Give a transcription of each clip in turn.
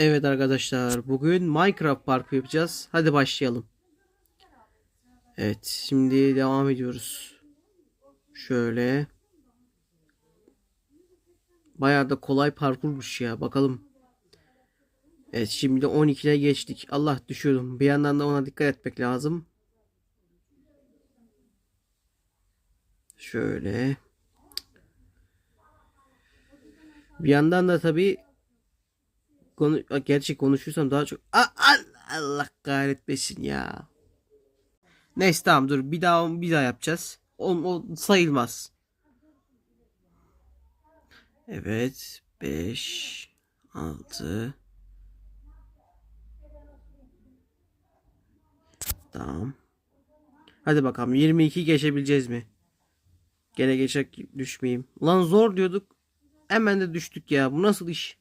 Evet arkadaşlar bugün Minecraft parkı yapacağız. Hadi başlayalım. Evet şimdi devam ediyoruz. Şöyle. Bayağı da kolay parkurmuş ya bakalım. Evet şimdi 12'de geçtik. Allah düşüyordum. Bir yandan da ona dikkat etmek lazım. Şöyle. Bir yandan da tabii konu gerçi konuşursam daha çok A- Allah kahretmesin ya. Neyse tamam dur bir daha bir daha yapacağız. O, o sayılmaz. Evet 5 6 Tamam. Hadi bakalım 22 geçebileceğiz mi? Gene geçecek düşmeyeyim. Ulan zor diyorduk. Hemen de düştük ya. Bu nasıl iş?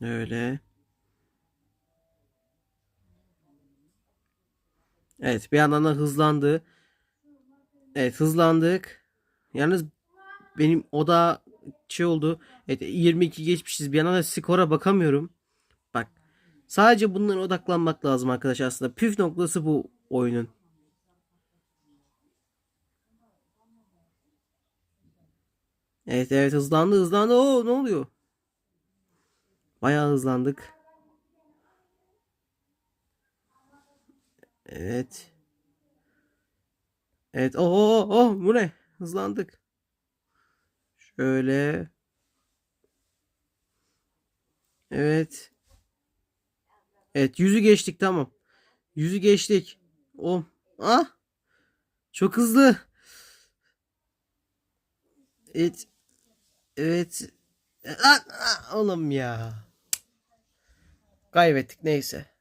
Öyle. Evet bir yandan da hızlandı. Evet hızlandık. Yalnız benim o da şey oldu. Evet 22 geçmişiz. Bir yandan da skora bakamıyorum. Bak. Sadece bunlara odaklanmak lazım arkadaşlar aslında. Püf noktası bu oyunun. Evet evet hızlandı hızlandı. Oo ne oluyor? Bayağı hızlandık. Evet. Evet. Oh, oh, oh, bu ne? Hızlandık. Şöyle. Evet. Evet, yüzü geçtik tamam. Yüzü geçtik. Oh. Ah. Çok hızlı. Evet. Evet. Lan, oğlum ya. Kaybettik neyse.